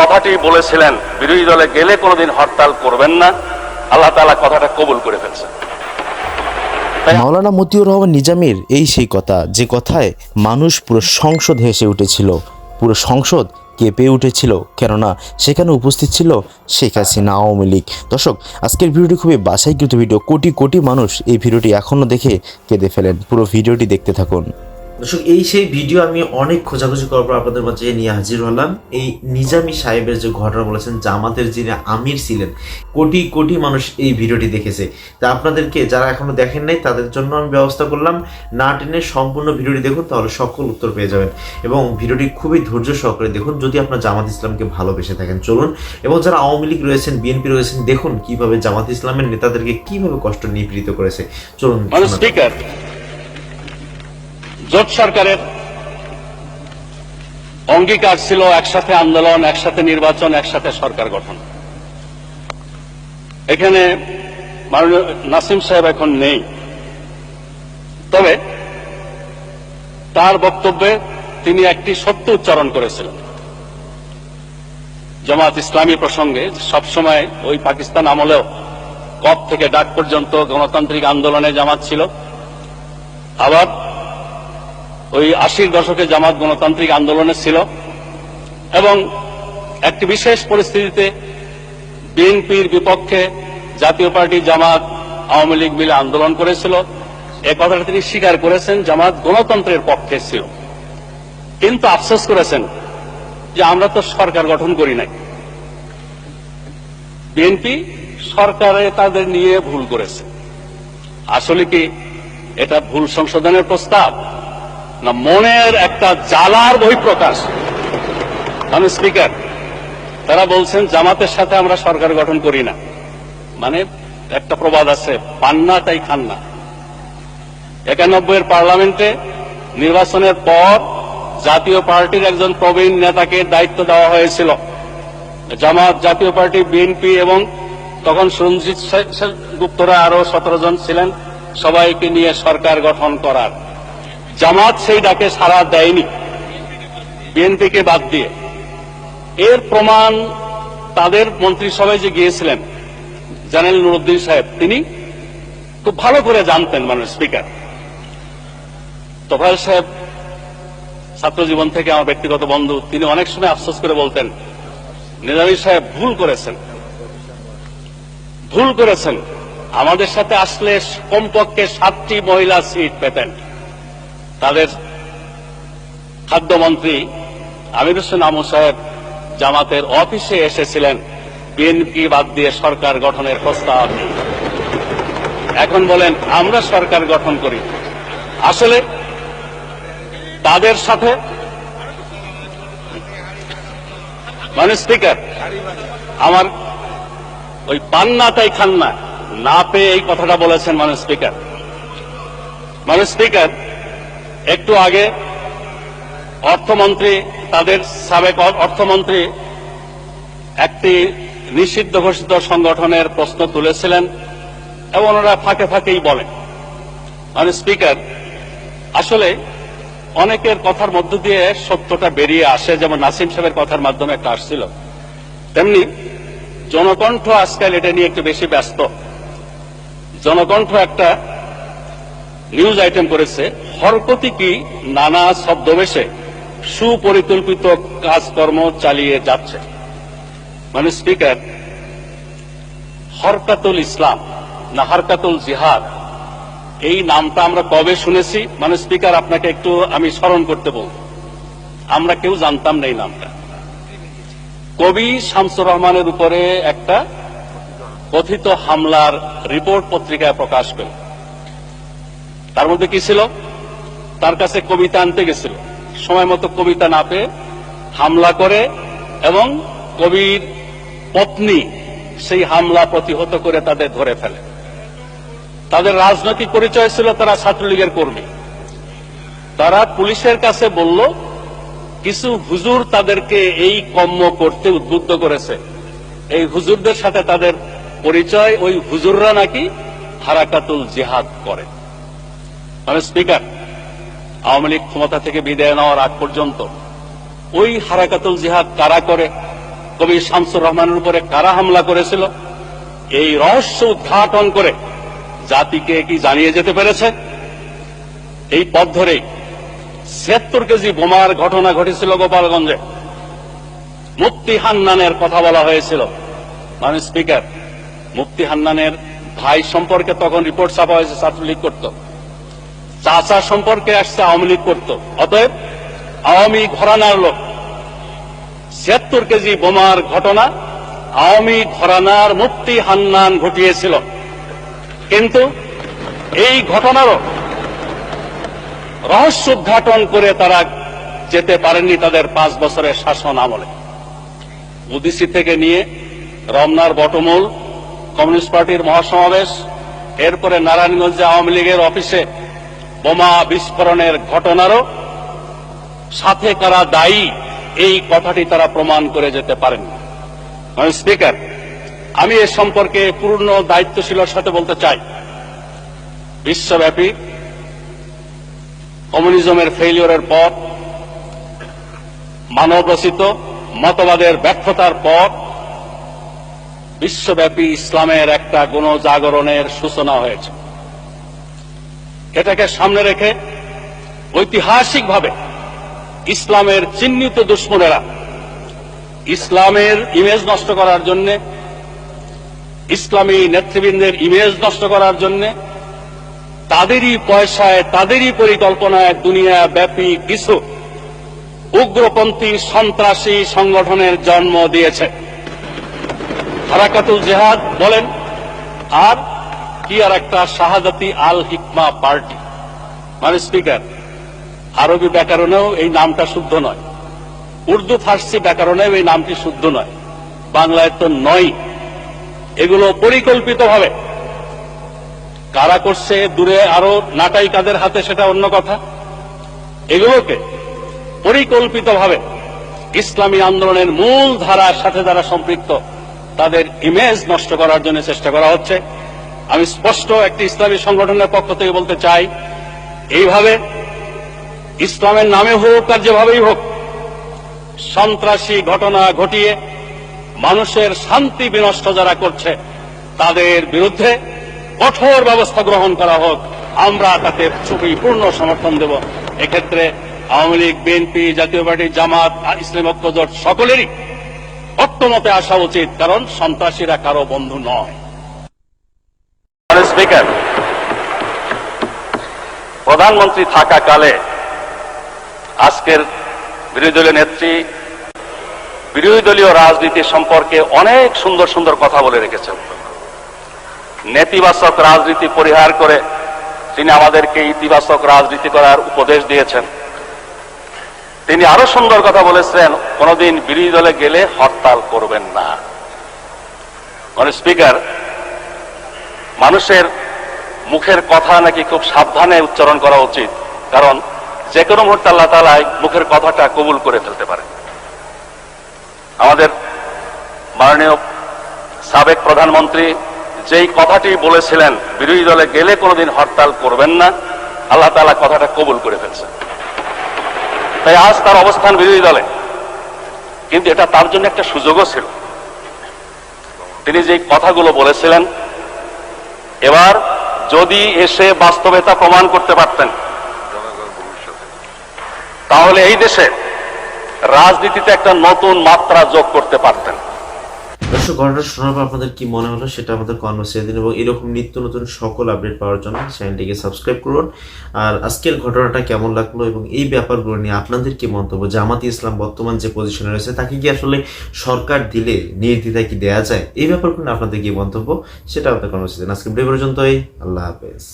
কথাটি বলেছিলেন, বিরোধী দলে গেলে কোনোদিন হরতাল করবেন না। আল্লাহ তাআলা কথাটা কবুল করে ফেলছেন। মাওলানা মতিউর রহমান নিজামের এই সেই কথা, যে কথায় মানুষ পুরো সংসদ হেসে উঠেছিল, পুরো সংসদ কেঁপে উঠেছিল, কেননা সেখানে উপস্থিত ছিল শেখ হাসিনা, আওয়ামী লীগ। দর্শক, আজকের ভিডিওটি খুবই বাছাইকৃত ভিডিও। কোটি কোটি মানুষ এই ভিডিওটি এখনও দেখে কেঁদে ফেলেন। পুরো ভিডিওটি দেখতে থাকুন। দর্শক এই সেই ভিডিও আমি অনেক খোঁজাখুঁজি করার পর আপনাদের মাঝে নিয়ে হাজির হলাম। এই নিজামি সাহেবের যে ঘটনা বলেছেন জামাতের যিনি আমির ছিলেন কোটি কোটি মানুষ এই ভিডিওটি দেখেছে। তা আপনাদেরকে যারা এখনও দেখেন নাই তাদের জন্য আমি ব্যবস্থা করলাম না টেনে সম্পূর্ণ ভিডিওটি দেখুন তাহলে সকল উত্তর পেয়ে যাবেন। এবং ভিডিওটি খুবই ধৈর্য সহকারে দেখুন যদি আপনার জামাত ইসলামকে ভালোবেসে থাকেন চলুন। এবং যারা আওয়ামী লীগ রয়েছেন বিএনপি রয়েছেন দেখুন কীভাবে জামাত ইসলামের নেতাদেরকে কীভাবে কষ্ট নিপীড়িত করেছে। চলুন। স্পিকার জোট সরকারের অঙ্গীকার ছিল একসাথে আন্দোলন, একসাথে নির্বাচন, একসাথে সরকার গঠন। এখানে নাসিম সাহেব এখন নেই। তবে তার বক্তব্যে তিনি একটি সত্য উচ্চারণ করেছিলেন। জামাত ইসলামী প্রসঙ্গে সবসময় ওই পাকিস্তান আমলেও কপ থেকে ডাক পর্যন্ত গণতান্ত্রিক আন্দোলনে জামাত ছিল। আবার ওই আশির দশকে জামাত গণতান্ত্রিক আন্দোলনে ছিল এবং একটি বিশেষ পরিস্থিতিতে বিএনপির বিপক্ষে জাতীয় পার্টি জামাত আওয়ামী লীগ মিলে আন্দোলন করেছিল। এ কথাটা তিনি স্বীকার করেছেন, জামাত গণতন্ত্রের পক্ষে ছিল। কিন্তু আফসোস করেছেন যে আমরা তো সরকার গঠন করি নাই। বিএনপি সরকারে তাদের নিয়ে ভুল করেছে। আসলে কি এটা ভুল সংশোধনের প্রস্তাব? না, মনের একটা জ্বালার বহিঃপ্রকাশ। মানে স্পিকার তারা বলছেন, জামাতের সাথে আমরা সরকার গঠন করি না। মানে একটা প্রবাদ আছে, পান্না তাই খান না। একানব্বই এর পার্লামেন্টে নির্বাচনের পর জাতীয় পার্টির একজন প্রবীণ নেতাকে দায়িত্ব দেওয়া হয়েছিল। জামাত, জাতীয় পার্টি, বিএনপি এবং তখন সঞ্জিত গুপ্তরা আরও সতেরো জন ছিলেন। সবাইকে নিয়ে সরকার গঠন করার। জামাত সেই ডাকে সাড়া দেয়নি। বিএনপিকে বাদ দিয়ে। এর প্রমাণ তাদের মন্ত্রিসভায় যে গিয়েছিলেন জেনারেল নুরুদ্দিন সাহেব, তিনি খুব ভালো করে জানতেন মানে স্পিকার। তোফায়েল সাহেব, ছাত্র জীবন থেকে আমার ব্যক্তিগত বন্ধু, তিনি অনেক সময় আফসোস করে বলতেন নিজামী সাহেব ভুল করেছেন। ভুল করেছেন। আমাদের সাথে আসলে কমপক্ষে সাতটি মহিলা সিট পেতেন। তাদের খাদ্যমন্ত্রী আমির হোসেন আমু সাহেব জামাতের অফিসে এসেছিলেন। বিএনপি বাদ দিয়ে সরকার গঠনের প্রস্তাব। এখন বলেন, আমরা সরকার গঠন করি। আসলে তাদের সাথে মানে স্পিকার, আমার ওই পান্না তাই খান্না, না পেয়ে এই কথাটা বলেছেন মানে স্পিকার। মানে স্পিকার একটু আগে অর্থমন্ত্রী, তাদের সাবেক অর্থমন্ত্রী একটি নিষিদ্ধ ঘোষিত সংগঠনের প্রশ্ন তুলেছিলেন এবং ওনারা ফাঁকে ফাঁকেই বলেন। মানে স্পিকার, আসলে অনেকের কথার মধ্য দিয়ে সত্যটা বেরিয়ে আসে, যেমন নাসিম সাহেবের কথার মাধ্যমে একটা আসছিল। তেমনি জনকণ্ঠ আজকাল এটা নিয়ে একটু বেশি ব্যস্ত। জনকণ্ঠ একটা নিউজ আইটেম করেছে। হরকতি কি নানা ছদ্মবেশে সুপরিকল্পিত কাজকর্ম চালিয়ে যাচ্ছে। মানে স্পিকার হরকাতুল ইসলাম না হরকাতুল জিহাদ, এই নামটা আমরা কবে শুনেছি? মানে স্পিকার আপনাকে একটু আমি স্মরণ করতে বলব। আমরা কেউ জানতাম না এই নামটা। কবি শামসুর রহমানের উপরে একটা কথিত হামলার রিপোর্ট পত্রিকায় প্রকাশ পেল। তার মধ্যে কি ছিল? তার কাছে কবিতা আনতে গেছিল। সময় মতো কবিতা না পেয়ে হামলা করে এবং কবির পত্নী সেই হামলা প্রতিহত করে তাদের ধরে ফেলে। তাদের রাজনৈতিক পরিচয় ছিল তারা ছাত্রলীগের কর্মী। তারা পুলিশের কাছে বলল, কিছু হুজুর তাদেরকে এই কম্ম করতে উদ্বুদ্ধ করেছে। এই হুজুরদের সাথে তাদের পরিচয়, ওই হুজুররা নাকি হারাকাতুল জিহাদ করে। মানে স্পিকার আওয়ামী লীগ ক্ষমতা থেকে বিদায় নেওয়ার আগ পর্যন্ত ওই হারাকাতুল জিহাদ কারা করে? কবি শামসুর রহমানের উপরে কারা হামলা করেছিল? এই রহস্য উদ্ঘাটন করে জাতিকে কি জানিয়ে যেতে পেরেছে? এই পথ ধরেই ছিয়াত্তর কেজি বোমার ঘটনা ঘটেছিল গোপালগঞ্জে। মুফতি হান্নানের কথা বলা হয়েছিল। মানে স্পিকার মুফতি হান্নানের ভাই সম্পর্কে তখন রিপোর্ট ছাপা হয়েছে, ছাত্রলীগ করত। চাচা সম্পর্কে আসছে আওয়ামী লীগ করত। অতএব আওয়ামী ঘরানার লোক। ছিয়াত্তর কেজি বোমার ঘটনা আওয়ামী ঘরানার মুক্তি হান্নান ঘটিয়েছিল। কিন্তু এই ঘটনারও রহস্য উদ্ঘাটন করে তারা যেতে পারেননি তাদের পাঁচ বছরের শাসন আমলে। উদিসি থেকে নিয়ে রমনার বটমূল, কমিউনিস্ট পার্টির মহাসমাবেশ, এরপরে নারায়ণগঞ্জে আওয়ামী লীগের অফিসে বোমা বিস্ফোরণের ঘটনারও সাথে কারা দায়ী, এই কথাটি তারা প্রমাণ করে যেতে পারেন। স্পিকার, আমি এ সম্পর্কে পূর্ণ দায়িত্বশীলের সাথে বলতে চাই। বিশ্বব্যাপী কমিউনিজমের ফেইলিওরের পর, মানবরচিত মতবাদের ব্যর্থতার পর, বিশ্বব্যাপী ইসলামের একটা গণজাগরণের সূচনা হয়েছে। এটাকে সামনে রেখে ঐতিহাসিকভাবে ইসলামের চিহ্নিত দুশ্মনেরা ইসলামের ইমেজ নষ্ট করার জন্য, ইসলামী নেতৃবৃন্দের ইমেজ নষ্ট করার জন্য তাদেরই পয়সায়, তাদেরই পরিকল্পনায় দুনিয়া ব্যাপী কিছু উগ্রপন্থী সন্ত্রাসী সংগঠনের জন্ম দিয়েছে। হারাকাতুল জেহাদ বলেন, আর কি আর একটা শাহাদাতি আল হিকমা পার্টি? মানে স্পিকার, আরবি ব্যাকরণেও এই নামটা শুদ্ধ নয়। উর্দু ফার্সি ব্যাকরণেও এই নামটি শুদ্ধ নয়। বাংলায় তো নয়। এগুলো পরিকল্পিতভাবে। কারা করছে দূরে আরও নাটাই কাদের হাতে সেটা অন্য কথা। এগুলোকে পরিকল্পিতভাবে ইসলামী আন্দোলনের মূল ধারার সাথে যারা সম্পৃক্ত, তাদের ইমেজ নষ্ট করার জন্য চেষ্টা করা হচ্ছে। আমি স্পষ্ট একটি ইসলামী সংগঠনের পক্ষ থেকে বলতে চাই, এইভাবে ইসলামের নামে হোক আর যেভাবেই হোক, সন্ত্রাসী ঘটনা ঘটিয়ে মানুষের শান্তি বিনষ্ট যারা করছে, তাদের বিরুদ্ধে কঠোর ব্যবস্থা গ্রহণ করা হোক। আমরা তাতে পূর্ণ সমর্থন দেব। এক্ষেত্রে আওয়ামী লীগ, বিএনপি, জাতীয় পার্টি, জামাত ইসলাম ঐক্যজোট সকলেরই ঐক্যমতে আসা উচিত, কারণ সন্ত্রাসীরা কারও বন্ধু নয়। স্পিকার প্রধানমন্ত্রী থাকাকালে আজকের বিরোধী দলীয় নেত্রী, বিরোধী দলীয় রাজনীতি সম্পর্কে অনেক সুন্দর সুন্দর কথা বলে রেখেছেন। নেতিবাচক রাজনীতি পরিহার করে তিনি আমাদেরকে ইতিবাচক রাজনীতি করার উপদেশ দিয়েছেন। তিনি আরও সুন্দর কথা বলেছেন, কোনদিন বিরোধী দলে গেলে হরতাল করবেন না। স্পিকার মানুষের মুখের কথা নাকি খুব সাবধানে উচ্চারণ করা উচিত। কারণ যে কোনো মুহূর্তে আল্লাহ তালাই মুখের কথাটা কবুল করে ফেলতে পারে আমাদের মাননীয় সাবেক প্রধানমন্ত্রী যেই কথাটি বলেছিলেন, বিরোধী দলে গেলে কোনোদিন হরতাল করবেন না, আল্লাহ তালা কথাটা কবুল করে ফেলছেন। তাই আজ তার অবস্থান বিরোধী দলে। কিন্তু এটা তার জন্য একটা সুযোগও ছিল। তিনি যে কথাগুলো বলেছিলেন এবার যদি এসে বাস্তবে তা প্রমাণ করতে পারতেন, তাহলে এই দেশে রাজনীতিতে একটা নতুন মাত্রা যোগ করতে পারতেন। দর্শক, ঘটনাটা শোনার পর আপনাদের কি মনে হলো সেটা আমাদের ছেড়ে দিন এবং এরকম নিত্য নতুন সকল আপডেট পাওয়ার জন্য চ্যানেলটিকে সাবস্ক্রাইব করুন। আর আজকের ঘটনাটা কেমন লাগল এবং এই ব্যাপারগুলো নিয়ে আপনাদের কি মন্তব্য? জামাতি ইসলাম বর্তমান যে পজিশনে রয়েছে, তাকে কি আসলে সরকার দিলে নির্দ্বিধায় কি দেয়া যায়? এই ব্যাপারগুলো আপনাদের কি মন্তব্য সেটা আমাদের ছেড়ে দিন। আজকে পর্যন্তই, আল্লাহ হাফেজ।